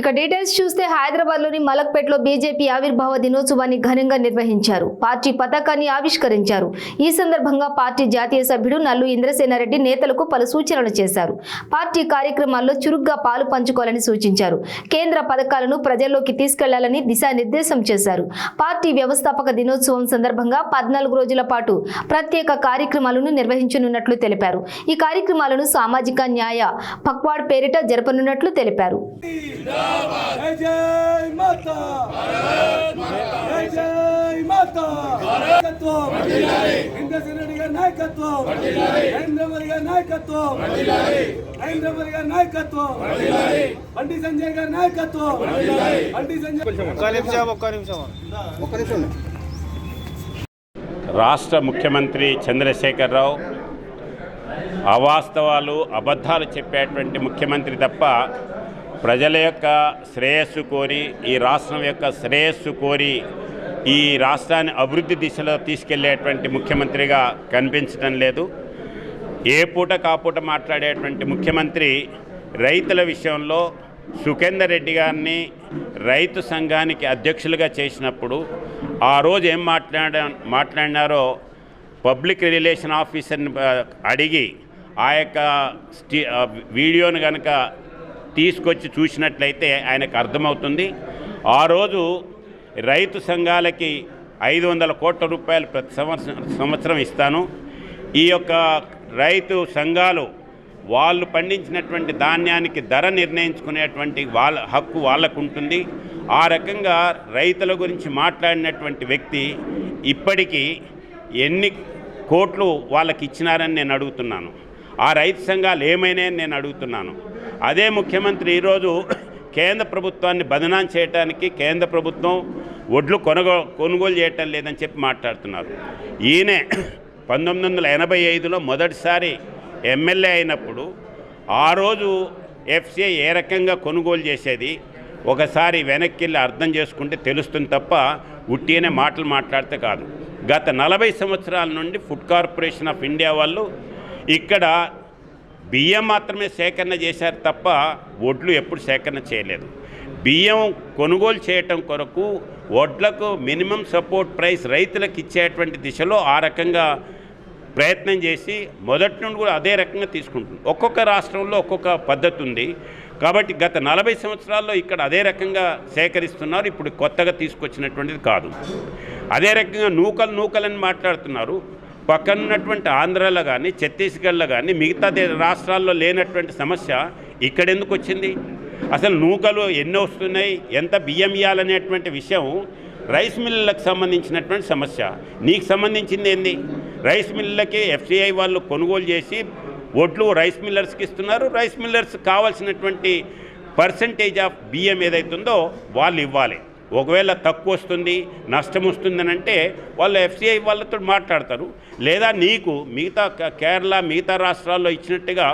ఇక డీటెయిల్స్ చూస్తే హైదరాబాద్లోని మలక్పేటలో బీజేపీ ఆవిర్భావ దినోత్సవాన్ని ఘనంగా నిర్వహించారు. పార్టీ పతాకాన్ని ఆవిష్కరించారు. ఈ సందర్భంగా పార్టీ జాతీయ సభ్యుడు నల్లు ఇంద్రసేనారెడ్డి నేతలకు పలు సూచనలు చేశారు. పార్టీ కార్యక్రమాల్లో చురుగ్గా పాలు పంచుకోవాలని సూచించారు. కేంద్ర పథకాలను ప్రజల్లోకి తీసుకెళ్ళాలని దిశానిర్దేశం చేశారు. పార్టీ వ్యవస్థాపక దినోత్సవం సందర్భంగా పద్నాలుగు రోజుల పాటు ప్రత్యేక కార్యక్రమాలను నిర్వహించనున్నట్లు తెలిపారు. ఈ కార్యక్రమాలను సామాజిక న్యాయ పక్వాడ్ పేరిట జరపనున్నట్లు తెలిపారు. జై జై మాతా. జై జై మాతా. నాయకత్వం. ఇంద్రసేన రెడ్డి గారి నాయకత్వం. నరేంద్ర మోదీ గారి నాయకత్వం. నరేంద్ర మోదీ గారి నాయకత్వం. బండి సంజయ్ గారి నాయకత్వం. బండి సంజయ్ ఒక్క నిమిషం ఒక్క నిమిషం. ఒక్క నిమిషం. రాష్ట్ర ముఖ్యమంత్రి చంద్రశేఖరరావు అవాస్తవాలు అబద్ధాలు చెప్పేటువంటి ముఖ్యమంత్రి తప్ప ప్రజల యొక్క శ్రేయస్సు కోరి ఈ రాష్ట్రం యొక్క శ్రేయస్సు కోరి ఈ రాష్ట్రాన్ని అభివృద్ధి దిశలో తీసుకెళ్ళేటువంటి ముఖ్యమంత్రిగా కనిపించడం లేదు. ఏ పూట కాపూట మాట్లాడేటువంటి ముఖ్యమంత్రి రైతుల విషయంలో సుఖేందర్ రెడ్డి గారిని రైతు సంఘానికి అధ్యక్షులుగా చేసినప్పుడు ఆ రోజు ఏం మాట్లాడ మాట్లాడినారో పబ్లిక్ రిలేషన్ ఆఫీసర్ని అడిగి ఆ యొక్క స్టీ వీడియోను కనుక తీసుకొచ్చి చూసినట్లయితే ఆయనకు అర్థమవుతుంది. ఆ రోజు రైతు సంఘాలకి ఐదు వందల కోట్ల రూపాయలు ప్రతి సంవత్సరం సంవత్సరం ఇస్తాను. ఈ యొక్క రైతు సంఘాలు వాళ్ళు పండించినటువంటి ధాన్యానికి ధర నిర్ణయించుకునేటువంటి వాళ్ళ హక్కు వాళ్ళకు ఉంటుంది ఆ రకంగా రైతుల గురించి మాట్లాడినటువంటి వ్యక్తి ఇప్పటికీ ఎన్ని కోట్లు వాళ్ళకి ఇచ్చినారని నేను అడుగుతున్నాను. ఆ రైతు సంఘాలు ఏమైనా నేను అడుగుతున్నాను. అదే ముఖ్యమంత్రి ఈరోజు కేంద్ర ప్రభుత్వాన్ని బదనాం చేయడానికి కేంద్ర ప్రభుత్వం ఒడ్లు కొనుగో కొనుగోలు చేయటం లేదని చెప్పి మాట్లాడుతున్నారు. ఈయనే పంతొమ్మిది వందల ఎనభై ఐదులో మొదటిసారి ఎమ్మెల్యే అయినప్పుడు ఆ రోజు ఎఫ్సిఐ ఏ రకంగా కొనుగోలు చేసేది ఒకసారి వెనక్కి వెళ్ళి అర్థం చేసుకుంటే తెలుస్తుంది తప్ప ఉట్టినే మాటలు మాట్లాడితే కాదు. గత నలభై సంవత్సరాల నుండి ఫుడ్ కార్పొరేషన్ ఆఫ్ ఇండియా వాళ్ళు ఇక్కడ బియ్యం మాత్రమే సేకరణ చేశారు తప్ప వడ్లు ఎప్పుడు సేకరణ చేయలేదు. బియ్యం కొనుగోలు చేయటం కొరకు వడ్లకు మినిమం సపోర్ట్ ప్రైస్ రైతులకు ఇచ్చేటువంటి దిశలో ఆ రకంగా ప్రయత్నం చేసి మొదటి నుండి కూడా అదే రకంగా తీసుకుంటుంది. ఒక్కొక్క రాష్ట్రంలో ఒక్కొక్క పద్ధతి ఉంది. కాబట్టి గత నలభై సంవత్సరాల్లో ఇక్కడ అదే రకంగా సేకరిస్తున్నారు. ఇప్పుడు కొత్తగా తీసుకొచ్చినటువంటిది కాదు. అదే రకంగా నూకలు నూకలని మాట్లాడుతున్నారు. పక్కన ఉన్నటువంటి ఆంధ్రాలో కానీ ఛత్తీస్గఢ్లో కానీ మిగతా దే- రాష్ట్రాల్లో లేనటువంటి సమస్య ఇక్కడ ఎందుకు వచ్చింది? అసలు నూకలు ఎన్ని వస్తున్నాయి? ఎంత బియ్యం ఇవ్వాలనేటువంటి విషయం రైస్ మిల్లులకు సంబంధించినటువంటి సమస్య. నీకు సంబంధించింది ఏంది? రైస్ మిల్లులకి ఎఫ్సిఐ వాళ్ళు కొనుగోలు చేసి ఒడ్లు రైస్ మిల్లర్స్కి ఇస్తున్నారు. రైస్ మిల్లర్స్ కావాల్సినటువంటి పర్సంటేజ్ ఆఫ్ బియ్యం ఏదైతుందో వాళ్ళు ఇవ్వాలి. ఒకవేళ తక్కువ వస్తుంది నష్టం వస్తుందని అంటే వాళ్ళు ఎఫ్సిఐ వాళ్ళతో మాట్లాడతారు. లేదా నీకు మిగతా కేరళ మిగతా రాష్ట్రాల్లో ఇచ్చినట్టుగా